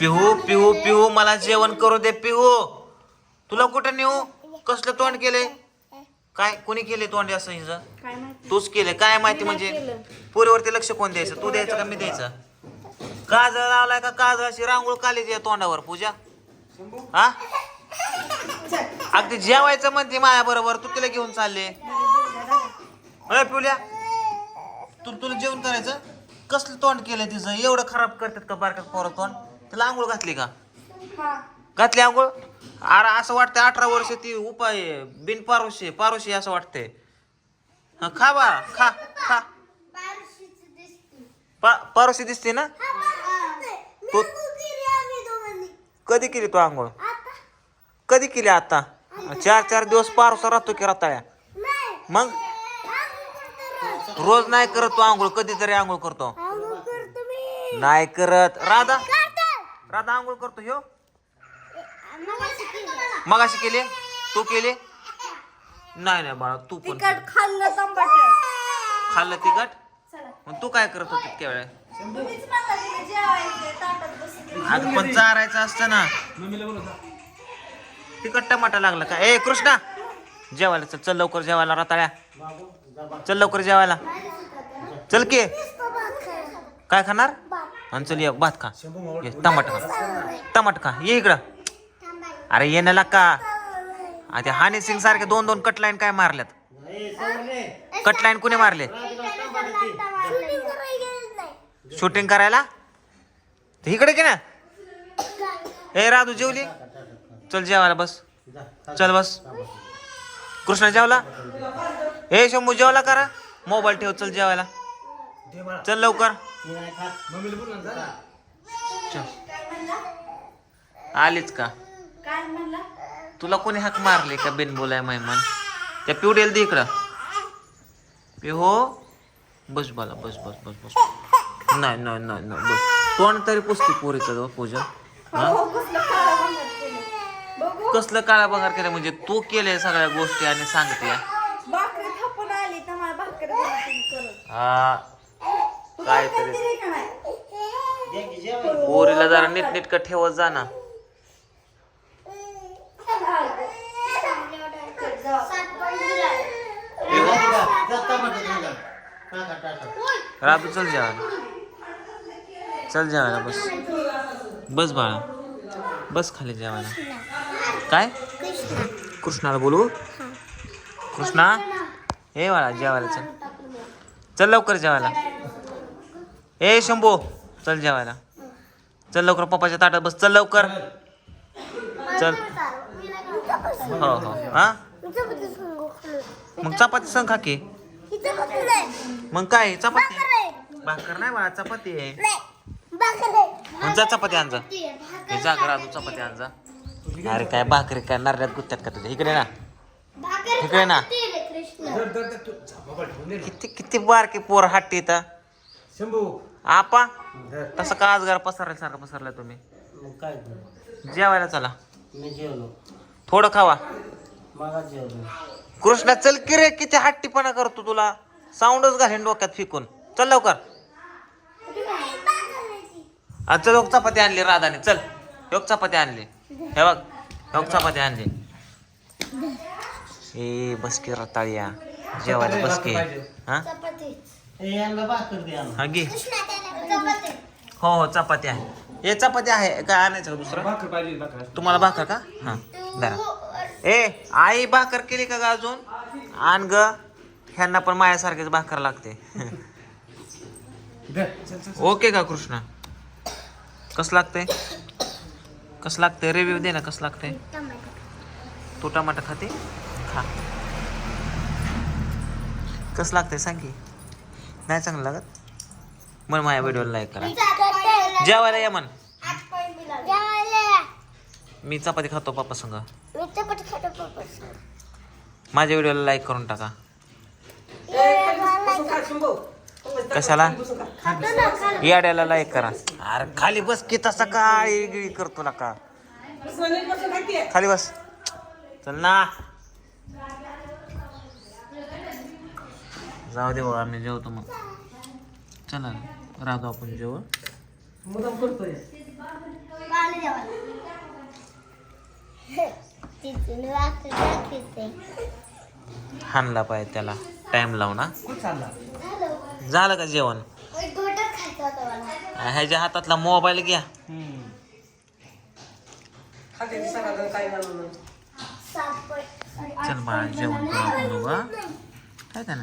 पिहू पिहू पिहू मला जेवण करू दे पिहू. तुला कुठं नेऊ? कसलं तोंड केले काय कोणी केले तोंड असं हिचं? तूच केले काय माहिती म्हणजे पोरीवरती लक्ष कोण द्यायचं? तू द्यायचं का मी द्यायचं? काजळ लावलाय का काजळाची रांगोळ कालीची तोंडावर पूजा. हा? अगदी जेवायचं म्हणते माया बरोबर. तू तिला घेऊन चालले. पिवल्या. तू तुला जेवण करायचं? कसलं तोंड केलं तिचं? एवढं खराब करतात का बारक्यात पोरं तोंड? तिला आंघोळ घातली का? हा. घातली आंघोळ? अरे असं वाटतं अठरा वर्ष ती उपाय. बिन पारोशी पारोशी असं वाटतंय. हा खा बा खा खा. पा पारोशी दिसते ना? तू कधी केली तू आंघोळ? कधी केली आता? चार चार दिवस पारोसा राहतो की रताळ्या? मग? रोज. नाही करत तू आंघोळ कधीतरी आंघोळ करतो. नाही करत. राधा? राधा आंघोळ करतो ह्यो मग अशी केली? तू केली? नाही नाही बाळा तू पण तिखट खाल्लं खाल्लं तिखट? चला मग तू काय करत होती तुम्हीच जेवायचं ताटात बसून अगं पण चारायचं असतं ना. तिखट टमाटा लागला का? ए कृष्णा! जेवायला चल चल लवकर जेवायला रताळ्या. चल लवकर जेवायला. चल की. काय खाणार? आणि चल ये भात खा. ये टमाट खा. टमाट खा. ये इकडं. अरे ये ना का आता हानी सिंग सारखे दोन दोन कटलाईन काय मारल्यात? कटलाईन कुणी मारले? शूटिंग करायला तर इकडे की ना? ए राधू जेवली? चल जेवायला बस. चल बस. कृष्णा जेवला? ए शंभू जेवला करा. मोबाईल ठेव चल जेवायला. चल लवकर. चल. आलीच का? तुला कोणी हाक मारले का बिन बोलाय मैमान? त्या पिवडेल दे इकडं. पिहो बस बाला बस बस बस बस. नाही नाही नाही नाही बस. तोंड तरी पुसते पोरीचं जवळ पूजा हा? कसलं काळा भांगड केलं. बघू. कसलं काळा बघार केलं? म्हणजे तू केले सगळ्या गोष्टी आणि सांगते. हा. काय तरी. पोरीला जरा नीट नीटकं ठेवत जा ना. चल जेवायला. चल जेवायला बस. बस बाळा. बस खाली जेवायला. काय? कृष्णाला बोलू? कृष्णा? हे बाळा जेवायला चल. चल लवकर जेवायला. ए शंभू चल जेवायला. चल लवकर पप्पाच्या ताटात बस. चल लवकर. चल. हो हो. हा? मग चपाती संग खा की. मग काय चपाती? भाकर नाही बाळा चपाती आहे. जा चपाती आण जा. हे जा करा तू चपाती आण जा. अरे काय भाकरी काय नारळ्यात गुत्त्यात का तुझ्या? इकडे ना. इकडे ना. किती किती बारके पोर हट्टी इथं. शंभू. आपा तसं का आजगार पसरल्यासारखं पसरलाय तुम्ही? मग काय करू? जेवायला चला. मी जेवलो. थोडं खावा. मला जेवलो. कृष्णा चल की रे किती हट्टीपणा करतो तुला. साऊंडच घालेन डोक्यात फिकून. चल लवकर. चल एक चपाती आणली राधाने. चल एक चपाती आणली. हे बघ एक चपाती आणली. ए बस की रताळ्या. जेवायला बस की हा? यांना भाकर द्या ना. हा घे. हो हो चपाती आहे. हे चपाती आहे. काय आणायचं दुसरं? भाकर पाहिजे भाकर. तुम्हाला भाकर का? हा धरा. ए आई भाकर केली का ग अजून? आण ग. ह्यांना पण माझ्यासारखेच भाकर लागते. दे, चल, चल, चल. ओके का कृष्णा? कस लागते कस लागते रिव्ह्यू दे ना कस लागते तू टमाटर खाते? खा. कस लागते सांग की. नाही चांगलं लागत? मग माझ्या व्हिडिओला लाईक करा. जेवायला या मन मी चपाती खातो पप्पा संग. माझ्या व्हिडिओला लाईक करून टाका. कशाला? याड्याला लाईक करा. अरे खाली बस की तसा काय गिळी करतो ना का खाली बस. चल ना. जाऊ दे बाबा आम्ही जेवतो मग. चला राहतो आपण जेवण. करतोय. हाणला पाहिजे त्याला. टाइम लावून हा कुठं चालला? झालं का जेवण? ह्याच्या हातातला मोबाईल घ्या. चल बाळा जेवण करू आपण? काय त्यानं